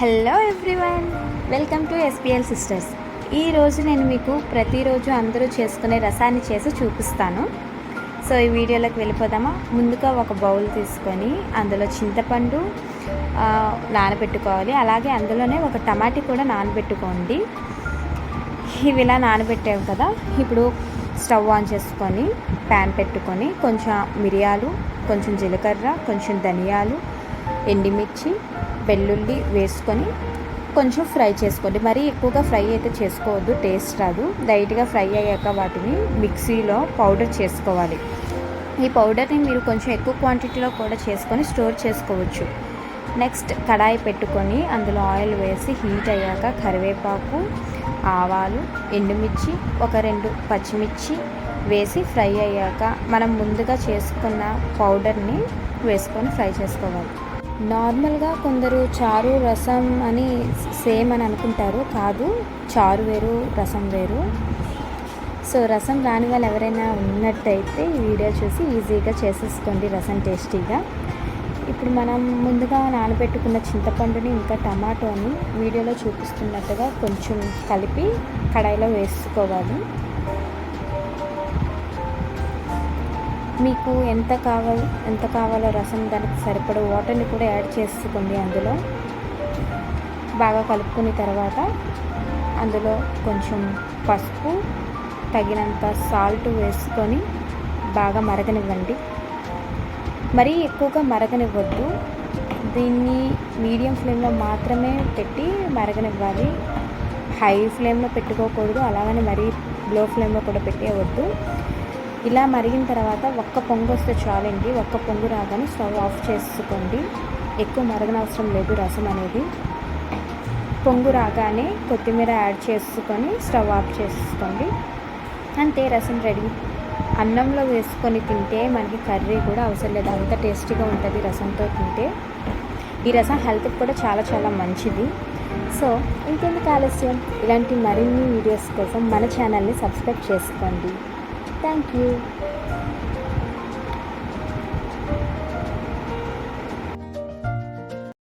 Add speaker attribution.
Speaker 1: Hello everyone welcome to SPL sisters ఈరోజు నేను మీకు ప్రతిరోజు అందరూ చేసుకునే రసాన్ని చేసి చూపిస్తాను. సో ఈ వీడియోలోకి వెళ్ళిపోదామా? ముందుగా ఒక బౌల్ తీసుకొని అందులో చింతపండు నానబెట్టుకోవాలి. అలాగే అందులోనే ఒక టమాటీ కూడా నానబెట్టుకోండి. ఇవి ఇలా నానబెట్టాము కదా. ఇప్పుడు స్టవ్ ఆన్ చేసుకొని ప్యాన్ పెట్టుకొని కొంచెం మిరియాలు కొంచెం జీలకర్ర కొంచెం ధనియాలు ఎండిమిర్చి వెల్లుల్లి వేసుకొని కొంచెం ఫ్రై చేసుకోండి. మరీ ఎక్కువగా ఫ్రై అయితే చేసుకోవద్దు టేస్ట్ రాదు. లైట్గా ఫ్రై అయ్యాక వాటిని మిక్సీలో పౌడర్ చేసుకోవాలి. ఈ పౌడర్ని మీరు కొంచెం ఎక్కువ క్వాంటిటీలో కూడా చేసుకొని స్టోర్ చేసుకోవచ్చు. నెక్స్ట్ కడాయి పెట్టుకొని అందులో ఆయిల్ వేసి హీట్ అయ్యాక కరివేపాకు ఆవాలు ఎండుమిర్చి ఒక రెండు పచ్చిమిర్చి వేసి ఫ్రై అయ్యాక మనం ముందుగా చేసుకున్న పౌడర్ని వేసుకొని ఫ్రై చేసుకోవాలి. నార్మల్గా కొందరు చారు రసం అని సేమ్ అని అనుకుంటారు. కాదు చారు వేరు రసం వేరు. సో రసం రాని వాళ్ళు ఎవరైనా ఉన్నట్టయితే ఈ వీడియో చూసి ఈజీగా చేసేసుకోండి రసం టేస్టీగా. ఇప్పుడు మనం ముందుగా నానబెట్టుకున్న చింతపండుని ఇంకా టమాటోని వీడియోలో చూపిస్తున్నట్టుగా కొంచెం కలిపి కడాయిలో వేసుకోవాలి. మీకు ఎంత కావాలి ఎంత కావాలో రసం దానికి సరిపడే వాటర్ని కూడా యాడ్ చేసుకోండి అందులో. బాగా కలుపుకున్న తర్వాత అందులో కొంచెం పసుపు తగినంత సాల్ట్ వేసుకొని బాగా మరగనివ్వండి. మరీ ఎక్కువగా మరగనివ్వద్దు. దీన్ని మీడియం ఫ్లేమ్లో మాత్రమే పెట్టి మరగనివ్వాలి. హై ఫ్లేమ్లో పెట్టుకోకూడదు అలాగని మరీ లో ఫ్లేమ్లో కూడా పెట్టేయవద్దు. ఇలా మరిగిన తర్వాత ఒక్క పొంగు వస్తే చాలండి. ఒక్క పొంగు రాగానే స్టవ్ ఆఫ్ చేసుకోండి. ఎక్కువ మరగనవసరం లేదు రసం అనేది. పొంగు రాగానే కొత్తిమీర యాడ్ చేసుకొని స్టవ్ ఆఫ్ చేసుకోండి. అంతే రసం రెడీ. అన్నంలో వేసుకొని తింటే మనకి కర్రీ కూడా అవసరం లేదు. అంత టేస్టీగా ఉంటుంది రసంతో తింటే. ఈ రసం హెల్త్కి కూడా చాలా చాలా మంచిది. సో ఇంకెందుకు ఆలస్యం? ఇలాంటి మరిన్ని వీడియోస్ కోసం మన ఛానల్ని సబ్స్క్రైబ్ చేసుకోండి. Thank you.